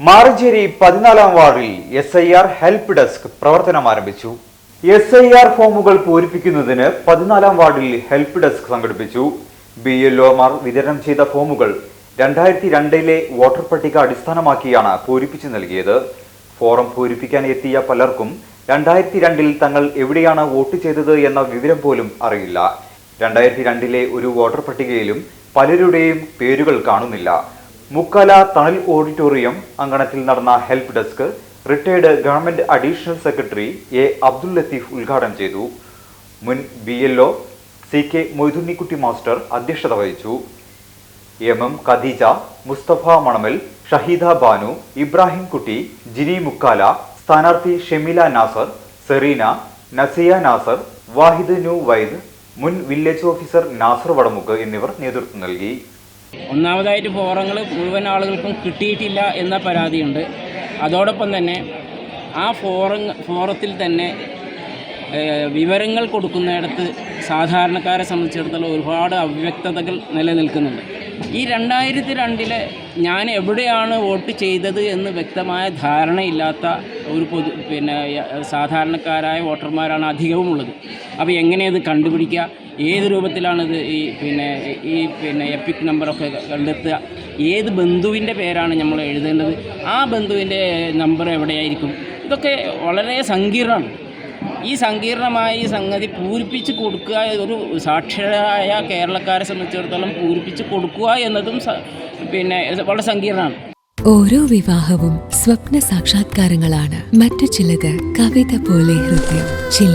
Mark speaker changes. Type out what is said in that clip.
Speaker 1: മാറഞ്ചേരി പതിനാലാം വാർഡിൽ S I R help desk പ്രവർത്തനം ആരംഭിച്ചു. എസ് ഐ ആർ ഫോമുകൾ പൂരിപ്പിക്കുന്നതിന് പതിനാലാം വാർഡിൽ ഹെൽപ്പ് ഡെസ്ക് സംഘടിപ്പിച്ചു. ബി എൽ ഒമാർ വിതരണം ചെയ്ത ഫോമുകൾ രണ്ടായിരത്തി രണ്ടിലെ വോട്ടർ പട്ടിക അടിസ്ഥാനമാക്കിയാണ് പൂരിപ്പിച്ചു നൽകിയത്. ഫോറം പൂരിപ്പിക്കാൻ എത്തിയ പലർക്കും രണ്ടായിരത്തി രണ്ടിൽ തങ്ങൾ എവിടെയാണ് വോട്ട് ചെയ്തത് എന്ന വിവരം പോലും അറിയില്ല. രണ്ടായിരത്തി രണ്ടിലെ ഒരു വോട്ടർ പട്ടികയിലും പലരുടെയും പേരുകൾ കാണുന്നില്ല. മുക്കല തണൽ ഓഡിറ്റോറിയം അങ്കണത്തിൽ നടന്ന help desk retired government additional secretary A Abdul Latheef ഉദ്ഘാടനം ചെയ്തു. മുൻ B L O C K Moidunnikutty master അധ്യക്ഷത വഹിച്ചു. എം എം ഖദീജ മുസ്തഫ മണമൽ ഷഹീദ ബാനു ഇബ്രാഹിം കുട്ടി ജിനി മുക്കാല സ്ഥാനാർത്ഥി ഷെമില നാസർ സെറീന നസിയ നാസർ വാഹിദ് നു വൈദ് മുൻ വില്ലേജ് ഓഫീസർ നാസർ വടമുക്ക് എന്നിവർ നേതൃത്വം നൽകി.
Speaker 2: ഒന്നാമതായിട്ട് ഫോറങ്ങൾ മുഴുവൻ ആളുകൾക്കും കിട്ടിയിട്ടില്ല എന്ന പരാതിയുണ്ട്. അതോടൊപ്പം തന്നെ ആ ഫോറങ് ഫോറത്തിൽ തന്നെ വിവരങ്ങൾ കൊടുക്കുന്നിടത്ത് സാധാരണക്കാരെ സംബന്ധിച്ചിടത്തോളം ഒരുപാട് അവ്യക്തതകൾ നിലനിൽക്കുന്നുണ്ട്. ഈ രണ്ടായിരത്തി രണ്ടിലെ ഞാൻ എവിടെയാണ് വോട്ട് ചെയ്തത് എന്ന് വ്യക്തമായ ധാരണയില്ലാത്ത ഒരു പൊതു പിന്നെ സാധാരണക്കാരായ വോട്ടർമാരാണ് അധികവും ഉള്ളത് അപ്പോൾ എങ്ങനെയത് കണ്ടുപിടിക്കുക? ഏത് രൂപത്തിലാണിത് ഈ പിന്നെ ഈ പിന്നെ എപ്പിക് നമ്പറൊക്കെ കണ്ടെത്തുക? ഏത് ബന്ധുവിന്റെ പേരാണ് നമ്മൾ എഴുതേണ്ടത്? ആ ബന്ധുവിന്റെ നമ്പർ എവിടെയായിരിക്കും? ഇതൊക്കെ വളരെ സങ്കീർണമാണ്. ഈ സങ്കീർണമായ ഈ സംഗതി പൂരിപ്പിച്ച് കൊടുക്കുക ഒരു സാക്ഷരരായ കേരളക്കാരെ സംബന്ധിച്ചിടത്തോളം പൂരിപ്പിച്ച് കൊടുക്കുക എന്നതും പിന്നെ വളരെ സങ്കീർണമാണ്.
Speaker 3: ഓരോ വിവാഹവും സ്വപ്ന സാക്ഷാത്കാരങ്ങളാണ്. മറ്റു ചിലത് കവിത പോലെ ഹൃദയം ചില